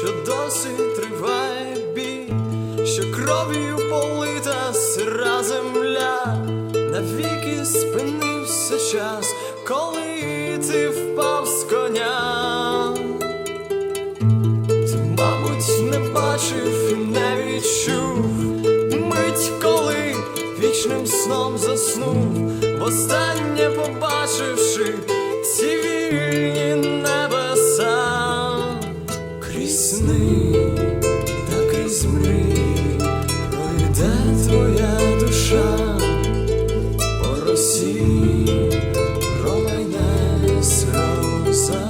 що досі триває бій, що кров'ю полита сира земля, навіки спинився час, коли ти впав з коня. Ти, мабуть, не бачив і не відчув мить, коли вічним сном заснув, востаннє побачивши ці сни, та крізь пройде твоя душа, по Росії промайне сльоза.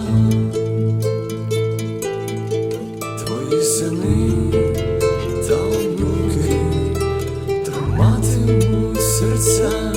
твої сини та онуки триматимуть серця.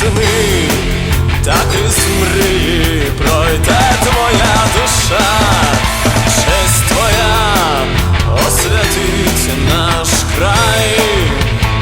восени та крізь мрі.